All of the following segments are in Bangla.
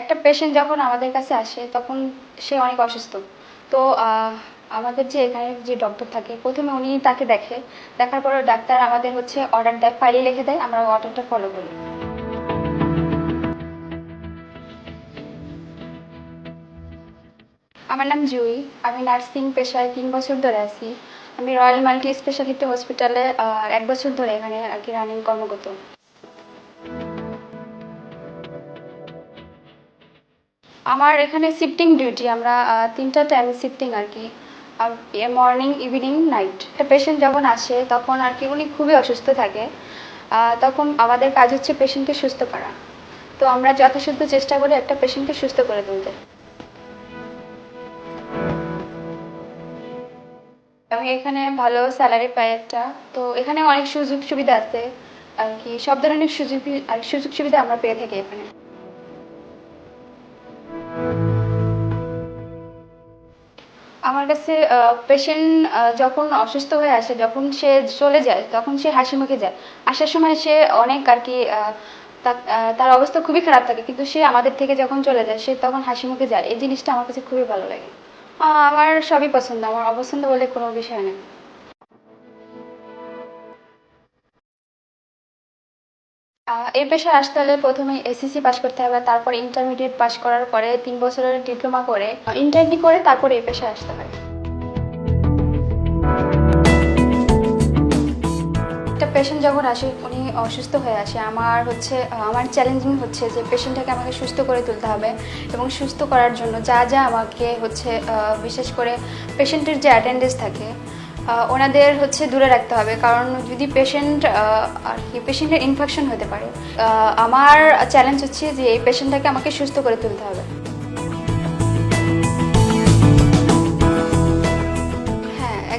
একটা পেশেন্ট যখন আমাদের কাছে আসে, তখন সে অনেক অসুস্থ। তো আমাদের যে এখানে যে ডক্টর থাকে, প্রথমে উনি তাকে দেখে, দেখার পরে ডাক্তার আমাদের হচ্ছে অর্ডার দেয় ফাইলে লিখে দেয়, আমরা অর্ডারটা ফলো করি। আমার নাম জুই, আমি নার্সিং পেশায় তিন বছর ধরে আছি। আমি রয়্যাল মাল্টি স্পেশালিটি হসপিটালে এক বছর ধরে এখানে আর কি রানিং কর্মরত। আমার এখানে শিফটিং ডিউটি আমরা তিনটা টাইম শিফটিং আর কি। মর্নিং ইভিনিং নাইট একটা পেশেন্ট যখন আসে, তখন আর কি উনি খুবই অসুস্থ থাকে। তখন আমাদের কাজ হচ্ছে পেশেন্টকে সুস্থ করা। তো আমরা যথাসাধ্য চেষ্টা করি একটা পেশেন্টকে সুস্থ করে তুলতে। আমি এখানে ভালো স্যালারি পাই একটা। তো এখানে অনেক সুযোগ সুবিধা আছে। আর কি সব ধরনের সুযোগ সুযোগ সুবিধা আমরা পেয়ে থাকি এখানে। আমার কাছে পেশেন্ট যখন অসুস্থ হয়ে আসে, যখন সে চলে যায়, তখন সে হাসি মুখে যায়। আসার সময় সে অনেক আর কি তার অবস্থা খুবই খারাপ থাকে। কিন্তু সে আমাদের থেকে যখন চলে যায়, সে তখন হাসি মুখে যায়। এই জিনিসটা আমার কাছে খুবই ভালো লাগে। আমার সবই পছন্দ। আমার অপছন্দ বলে কোনো বিষয় নেই। এই পেশায় আসতে হলে প্রথমে এসএসসি পাস করতে হবে, তারপর ইন্টারমিডিয়েট পাস করার পরে তিন বছরের ডিপ্লোমা করে ইন্টারনি করে তারপরে এই পেশায় আসতে হয়। পেশেন্ট যখন আসে, উনি অসুস্থ হয়ে আসে, আমার হচ্ছে আমার চ্যালেঞ্জিং হচ্ছে যে পেশেন্টটাকে আমাকে সুস্থ করে তুলতে হবে এবং সুস্থ করার জন্য যা যা আমাকে হচ্ছে বিশেষ করে পেশেন্টের যে অ্যাটেন্ডেন্স থাকে ওনাদের হচ্ছে দূরে রাখতে হবে। কারণ যদি পেশেন্ট আর কি পেশেন্টের ইনফেকশন হতে পারে আমার চ্যালেঞ্জ হচ্ছে যে এই পেশেন্টটাকে আমাকে সুস্থ করে তুলতে হবে।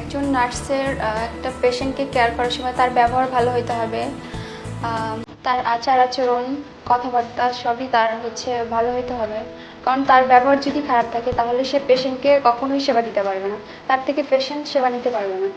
একজন নার্সের একটা পেশেন্টকে কেয়ার করার সময় তার ব্যবহার ভালো হইতে হবে। তার আচার আচরণ, কথাবার্তা সবই তার হচ্ছে ভালো হইতে হবে। কারণ তার ব্যবহার যদি খারাপ থাকে, তাহলে সে পেশেন্টকে কখনোই সেবা দিতে পারবে না। তার থেকে পেশেন্ট সেবা নিতে পারবে না।